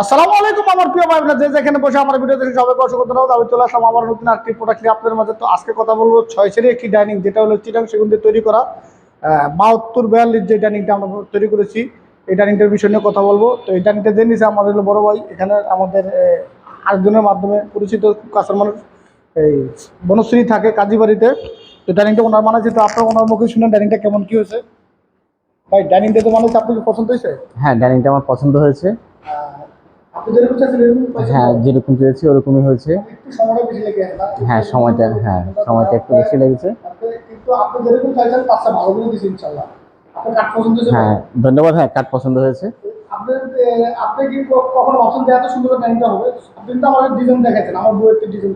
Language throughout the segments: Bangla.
আসসালামু আলাইকুম আমার প্রিয় ভাই যে যেখানে বসে আমার ভিডিও দেখে সবাইকে অসংখ্য ধন্যবাদ। আমি চলে আসলাম আমার নতুন আরেকটি প্রোডাক্ট নিয়ে আপনাদের মাঝে। তো আজকে কথা বলব ছয় সেরি একটি ডাইনিং যেটা হলো চিটাং সেগুন দিয়ে তৈরি করা বাহাত্তর বিয়াল্লিশ যে ডাইনিংটা আমরা তৈরি করেছি এই ডাইনিংটার বিষয় নিয়ে কথা বলব। তো এই ডাইনিংটা জেনে নিয়েছে আমাদের হলো বড় ভাই এখানে আমাদের আহ, আরেকজনের মাধ্যমে পরিচিত কাছের মানুষ এই বনশ্রী থাকে কাজীবাড়িতে। তো ডাইনিংটা ওনার মানা যেহেতু আপনার ওনার মুখে শুনেন ডাইনিংটা কেমন কি হয়েছে। ভাই ডাইনিংটা তো মানুষ আপনাকে পছন্দ হয়েছে? হ্যাঁ ডাইনিংটা আমার পছন্দ হয়েছে। হ্যাঁ যেরকম চেয়েছি ওরকমই হয়েছে? হ্যাঁ সময়টা হ্যাঁ সময়টা একটু বেশি লেগেছে হ্যাঁ ধন্যবাদ হ্যাঁ কাঠ পছন্দ হয়েছে। আপনি কি কখনো ভাবছেন যে এত সুন্দর টাইমটা হবে? আপনি কিন্তু আমাদের ডিজাইন দেখাচ্ছেন আমার বইয়ের ডিজাইন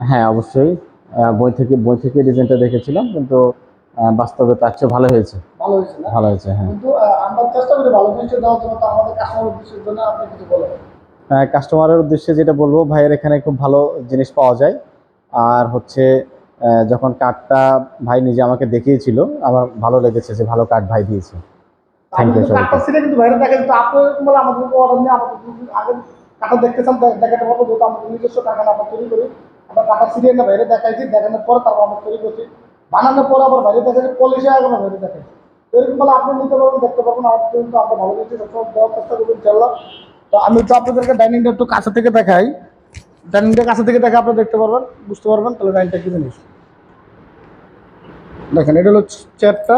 হ্যাঁ অবশ্যই। বই থেকে বই থেকে ডিজাইনটা দেখেছিলাম কিন্তু বাস্তবে তার চেয়ে ভালো হয়েছে। ভালো হয়েছে ভালো হয়েছে হ্যাঁ। কিন্তু আমরা চেষ্টা করি ভালো জিনিসটা দেওয়ার জন্য তো আমাদের কাস্টমার উদ্দেশ্যের জন্য আপনি কিছু বলেন। কাস্টমারের উদ্দেশ্যে যেটা বলব ভাইয়ের এখানে খুব ভালো জিনিস পাওয়া যায়। আর হচ্ছে যখন কাঠটা ভাই নিজে আমাকে দেখিয়েছিল আমার ভালো লেগেছে যে ভালো কাঠ ভাই দিয়েছে। থ্যাংক ইউ কিন্তু দেখেন আমাদের অর্ডার নিয়ে আমাদের আগে দেখতে চান দে- দেখাতে পারব যেহেতু আমাদের নিজস্ব কারখানা আমরা তৈরি করি। আমরা ছিঁড়ে না বাইরে দেখাইছি দেখানোর পরে তারপর আমরা তৈরি করছি। বানানোর পরে আবার বাইরে দেখাচ্ছি পলিশে আগে আমরা বাইরে দেখাইছি তো এরকম বলে আপনি নিতে পারবেন, দেখতে পারবেন, আমাদের কিন্তু আমরা ভালো দিচ্ছি, সবসময় দেওয়ার চেষ্টা করব ইনশাল্লাহ তো আমি তো আপনাদেরকে ডাইনিংটা একটু কাছে থেকে দেখাই। ডাইনিংটা কাছে থেকে দেখে আপনি দেখতে পারবেন, বুঝতে পারবেন, তাহলে ডাইনিংটা কি জিনিস দেখেন, এটা হলো চেয়ারটা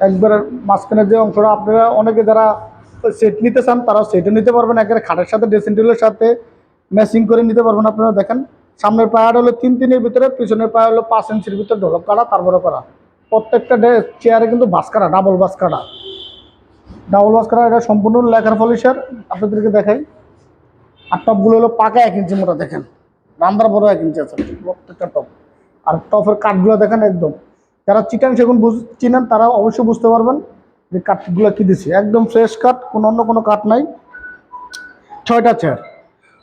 একবার মাঝখানে যে অংশটা, আপনারা অনেকে যারা সেট নিতে চান, তারাও সেটও নিতে পারবেন। একেবারে খাটের সাথে ড্রেসিং টেবিলের সাথে ম্যাচিং করে নিতে পারবেন, আপনারা দেখেন। সামনের পায়াটা হলো তিন তিনের ভিতরে, পিছনের পায়া হলো পাঁচ ইঞ্চির ভিতরে ঢোলক কাটা, তারপরে করা। প্রত্যেকটা চেয়ারে কিন্তু বাস কাটা ডাবল বাস কাটা। ডাবল বাস কাটা এটা সম্পূর্ণ লেখার পলিশের, আপনাদেরকে দেখাই। আর টপগুলো হলো পাকা এক ইঞ্চি মোটা দেখেন। রান্দার বড় এক ইঞ্চি আছে, প্রত্যেকটা টপ। আর টপের কাঠগুলো দেখেন একদম। যারা চিটাং সেগুন বুঝ, চিনেন, তারা অবশ্যই বুঝতে পারবেন যে কাঠগুলো কী দিছি। একদম ফ্রেশ কাঠ, কোনো অন্য কোনো কাঠ নাই। ছয়টা চেয়ার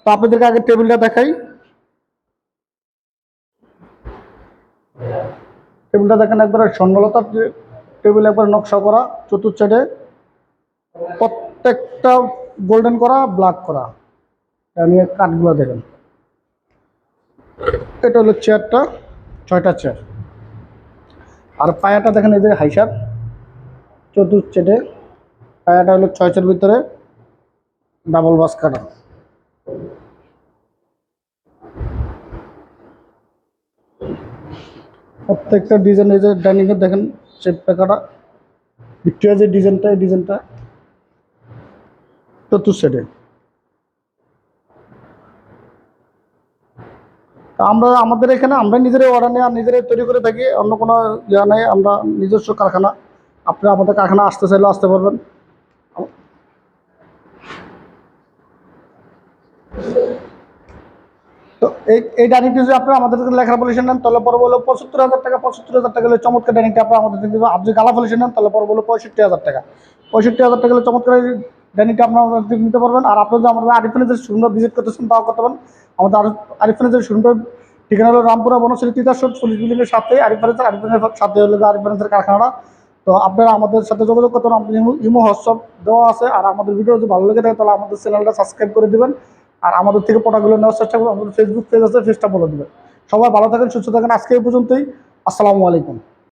তো আপনাদেরকে আগে টেবিলটা দেখাই। টেবিলটা দেখেন একবারে স্বর্ণলতার টেবিল, একবার নকশা করা চতুর্থ সাইডে প্রত্যেকটা গোল্ডেন করা ব্ল্যাক করা। আমি কাঠগুলো দেখেন। এটা হলো চেয়ারটা ছয়টা চেয়ার আর পায়াটা দেখেন এদের হাইসার চতুর্থ চেটে পায়াটা হলো ছয় চের ভিতরে ডাবল বাস কাটা। প্রত্যেকটা ডিজাইন এই যে ডাইনিংয়ে দেখেন শেপটা কাটা ভিক্টোরিয়া যে ডিজাইনটা এই ডিজাইনটা চতুর্থ তা আমরা, আমাদের এখানে আমরা নিজেরাই অর্ডার নিয়ে আর নিজেরাই তৈরি করে থাকি। অন্য কোনো ইয়া নেই, আমরা নিজস্ব কারখানা। আপনি আমাদের কারখানা আসতে চাইলেও আসতে পারবেন তো এই ডাইনিংটি যদি আপনারা আমাদের থেকে লেখার পলিশন নেন, তাহলে পরে বলো পঁচাত্তর হাজার টাকা, পঁচাত্তর হাজার টাকা হলে চমৎকার ডাইনিংটা আপনারা আমাদের থেকে দেবেন। আপনি গালা পলিশন নেন, তাহলে পরে বলো পঁয়ষট্টি হাজার টাকা। পঁয়ষট্টি হাজার টাকা হলে চমৎকার ডাইনিংটা আপনারা আমাদের থেকে নিতে পারবেন। আর আপনারা যদি আমাদের আরিফিনের শূন্য ভিজিট করতেছেন তাও করতে পারেন। আমাদের আরিফ আরিফিনের শূন্য ঠিকানা হলো রামপুরা বনশ্রী তিতাসর পুলিশ বিল্ডিংয়ের সাথে আরিফানের আরিফিনের সাথে হলো আরিফিনের কারখানাটা। তো আপনারা আমাদের সাথে যোগাযোগ করতে পারেন। ইমো ইমো হোয়াটসঅ্যাপ দেওয়া আছে। আর আমাদের ভিডিও যদি ভালো লেগে থাকে, তাহলে আমাদের চ্যানেলটা সাবস্ক্রাইব করে দিবেন। আর আমাদের থেকে প্রোডাক্টগুলো নেওয়ার চেষ্টা করব আমাদের ফেসবুক পেজ আছে পেজটা বলে দেবেন সবাই ভালো থাকেন, সুস্থ থাকেন। আজকে এই পর্যন্তই। আসসালামু আলাইকুম।